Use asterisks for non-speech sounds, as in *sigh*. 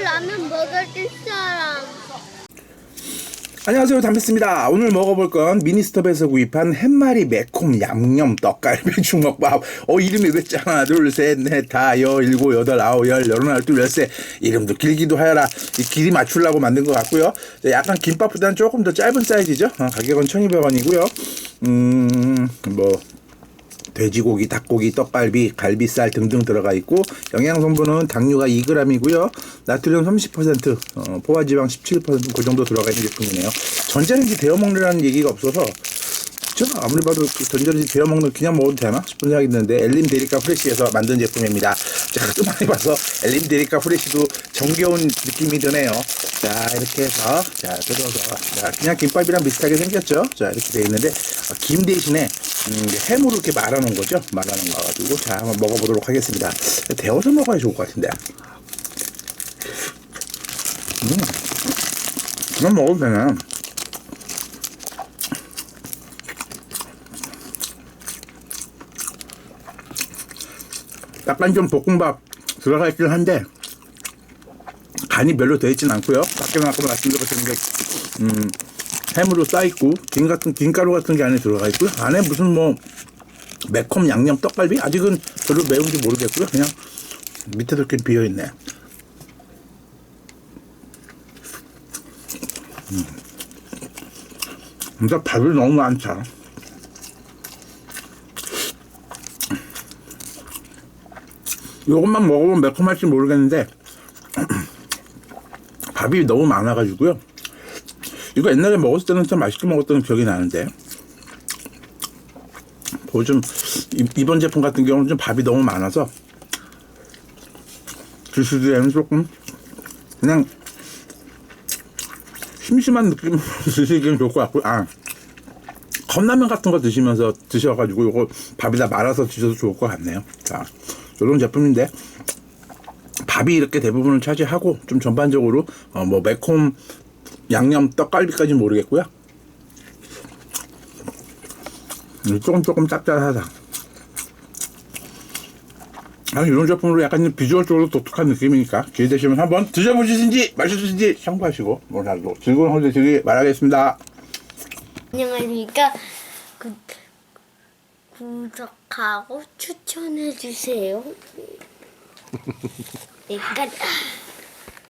라면 먹을 사람. 안녕하세요 담배스입니다. 오늘 먹어볼 건 미니스톱에서 구입한 햇마리 매콤 양념 떡갈비 *laughs* 주먹밥. 어 이름이 왜 하나 둘셋넷 다여 일곱 여덟 아홉 열 열하나 둘 열세 이름도 길기도 하여라. 이 길이 맞추려고 만든 것 같고요. 약간 김밥보다는 조금 더 짧은 사이즈죠? 어, 가격은 1200원이고요. 음뭐 돼지고기, 닭고기, 떡갈비, 갈비살 등등 들어가 있고 영양 성분은 당류가 2g이고요. 나트륨 30%, 어, 포화지방 17%그 정도 들어가 있는 제품이네요. 전자레인지 데워 먹느라는 얘기가 없어서 저 아무리 봐도 그 전자레인지 데워 먹는 그냥 먹어도 되나 싶은 생각이 드는데 엘림 데리카 프레시에서 만든 제품입니다. 제가 좀 많이 봐서 엘림 데리카 프레시도 정겨운 느낌이 드네요. 자 이렇게 해서 자 뜯어서 자 그냥 김밥이랑 비슷하게 생겼죠. 자 이렇게 돼 있는데 어, 김 대신에 음, 햄으로 이렇게 말아놓은 거죠. 말아놓은 거 가지고 자 한번 먹어보도록 하겠습니다. 데워서 먹어야 좋을 것 같은데. 음, 그냥 먹어도 되네. 약간 좀 볶음밥 들어가 있긴 한데 간이 별로 되어 있진 않고요. 아까 말씀드렸는데 음, 햄으로 쌓 있고 김 같은 김가루 같은 게 안에 들어가 있고요. 안에 무슨 뭐 매콤 양념 떡갈비 아직은 별로 매운지 모르겠고요. 그냥 밑에도 이렇게 비어 있네. 음. 진짜 밥이 너무 많다. 이것만 먹어보면 매콤할지 모르겠는데 *clears throat* 밥이 너무 많아가지고요. 이거 옛날에 먹었을 때는 참 맛있게 먹었던 기억이 나는데 뭐좀 이번 제품 같은 경우는 좀 밥이 너무 많아서 드시기에는 조금 그냥 심심한 느낌 *laughs* 드시기는 좋을 것 같고요. 아 컵라면 같은 거 드시면서 드셔가지고 이거 밥에다 말아서 드셔도 좋을 것 같네요. 자, 이런 제품인데 밥이 이렇게 대부분을 차지하고 좀 전반적으로 어, 뭐 매콤 양념 떡갈비까지는 모르겠고요. 음, 조금 조금 짭짤하다. 아, 이런 제품으로 약간 비주얼적으로 독특한 느낌이니까 기회되시면 한번 드셔보시든지 마셔주신지 참고하시고 오늘도 즐거운 하루 되시길 바라겠습니다. 안녕하십니까. 구, 구독하고 추천해 주세요. 여기까지. *laughs*